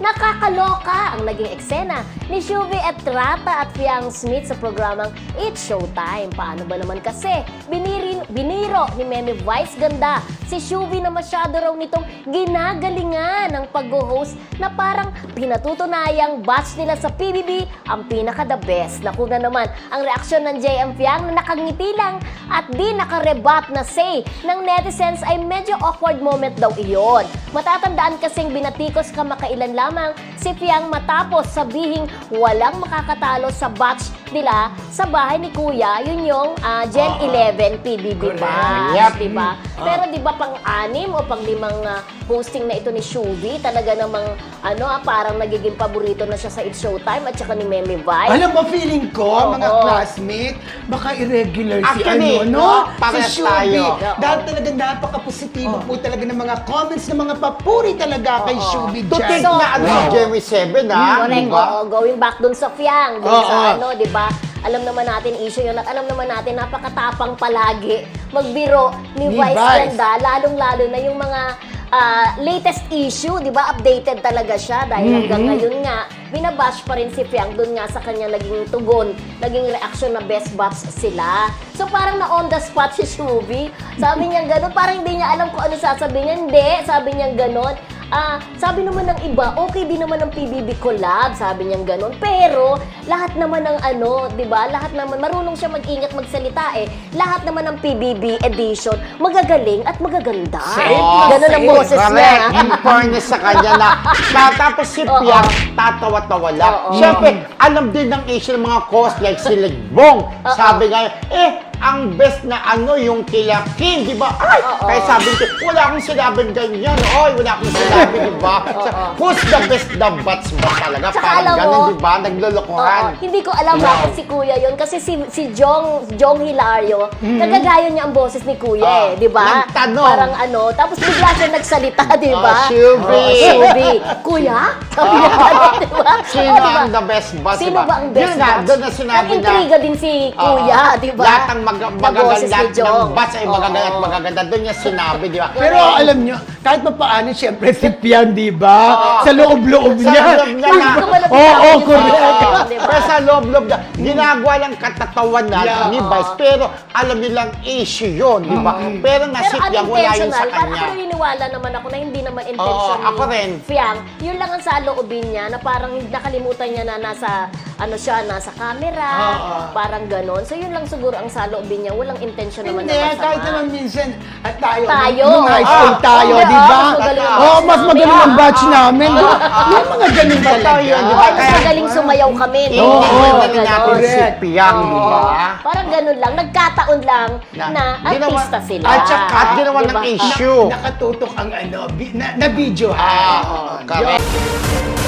nakakaloka ang naging eksena ni Shuvi Etrata at Fiang Smith sa programang It's Showtime. Paano ba naman kasi? Biniri, biniro ni Meme Vice Ganda si Shuvi na masyado raw nitong ginagalingan ng pag-host na parang pinatutunayang batch nila sa PBB ang pinaka-the best. Naku na naman ang reaksyon ng JM Fiang na nakangiti lang at di nakarebat na say ng netizens ay medyo awkward moment daw iyon. Matatandaan kasing binatikos kamakailan 友们 si Fiang matapos sabihing walang makakatalo sa batch nila sa bahay ni Kuya. Yun yung ah, Gen 11 PBB batch, Yep. di ba? Pero di ba pang-anim o pang-limang ah, posting na ito ni Shuvi, talaga namang ano, ah, parang nagiging paborito na siya sa It's Showtime at saka ni Meme Vibe. Alam mo, feeling ko, Oo. mga classmate, baka irregular si Actually, ano, no? no, Si Shubi. Dahil talaga napaka-positibo po talaga ng mga comments ng mga papuri talaga kay. Shubi dyan. na ano, Oo. Jeremy 7 ha, Correct, di ba? oo. Going back dun sa Fiang, dun Oo. sa ano, di ba? Alam naman natin issue yun at alam naman natin napakatapang palagi magbiro ni, Ni Vice Vice. Ganda, lalong-lalo na yung mga ah, latest issue, di ba? Updated talaga siya dahil hanggang ngayon nga, binabash pa rin si Fiang dun nga sa kanya naging tugon, naging reaction na best batch sila. So parang na on the spot si Shubi. Sabi niya ganun, parang hindi niya alam kung ano sasabihin niya. Hindi, sabi niya ganun. Ah, sabi naman ng iba, okay din naman ng PBB collab, sabi niya ganun. Pero lahat naman ng ano, 'di ba? Lahat naman marunong siya mag-ingat magsalita eh. Lahat naman ng PBB edition magagaling at magaganda. Safe Ganun ang boses Correct. niya. In fairness sa kanya na, na tapos si Oo. Piang tatawa-tawa lang. Oo. Siyempre, alam din ng issue ng mga cause like si Ligbong. Sabi nga, eh, ang best na ano yung kila Kim, di ba? Ay, Oo. kaya sabi ko, wala akong sinabing ganyan. Oy, wala akong sinabi, di ba? So, Who's the best the bats ba talaga? Tsaka Parang alam mo- ganun, di ba? Oo, Naglolokohan. hindi ko alam Wow. bakit si Kuya yun kasi si si Jong Jong Hilario, nagagayo niya ang boses ni Kuya Ah, eh, 'di ba? Parang ano, tapos bigla siya nagsalita, 'di ba? Ah, Shubi. Oo, Shubi. Kuya? Sabi niya ganun, 'di ba? Sino Oo, 'di ba? ang the best boss, Sino ba ang best Yun nga, boss? doon na sinabi na- Nag-intriga din si Kuya. 'di ba? Lahat ng mag- magaganda, boses ni ng bats ay magaganda at Oo. magaganda. Doon niya sinabi, di ba? Pero alam nyo, kahit pa paano, siyempre si Pian, di ba? Oo. Sa loob-loob Sa niya. loob niya na. Oo, sa akin correct. Oo. di ba? Pero sa loob-loob na, ginagawa lang katatawanan Yeah. ni Vice. Pero alam nilang issue yun, di ba? Pero Pero nasip yan, wala yun unintentional, sa parang kanya. ako naniniwala naman ako na hindi naman intention Oo, ako rin. Fiang. Yun lang ang sa loobin niya na parang nakalimutan niya na nasa, ano siya, nasa camera, Oo. parang ganon. So yun lang siguro ang sa loobin niya, walang intention naman Hindi, na masama. kahit naman minsan, at tayo, Tayo. nung high school Ah, tayo, di ba? ah, mas magaling ang Oo, batch mas namin. magaling ang batch Ah, namin. di ba? May mga ganun talaga. yun, di ba? mas Kaya- magaling sumayaw kami. no? Oo, Ganon. natin si correct. Piang, di ba? Parang ganun lang. Nagkataon lang na, artista sila. At saka ginawa ng Diba? issue. Nakatutok ang ano, bi- na, na video ha. Ah, Oo, correct.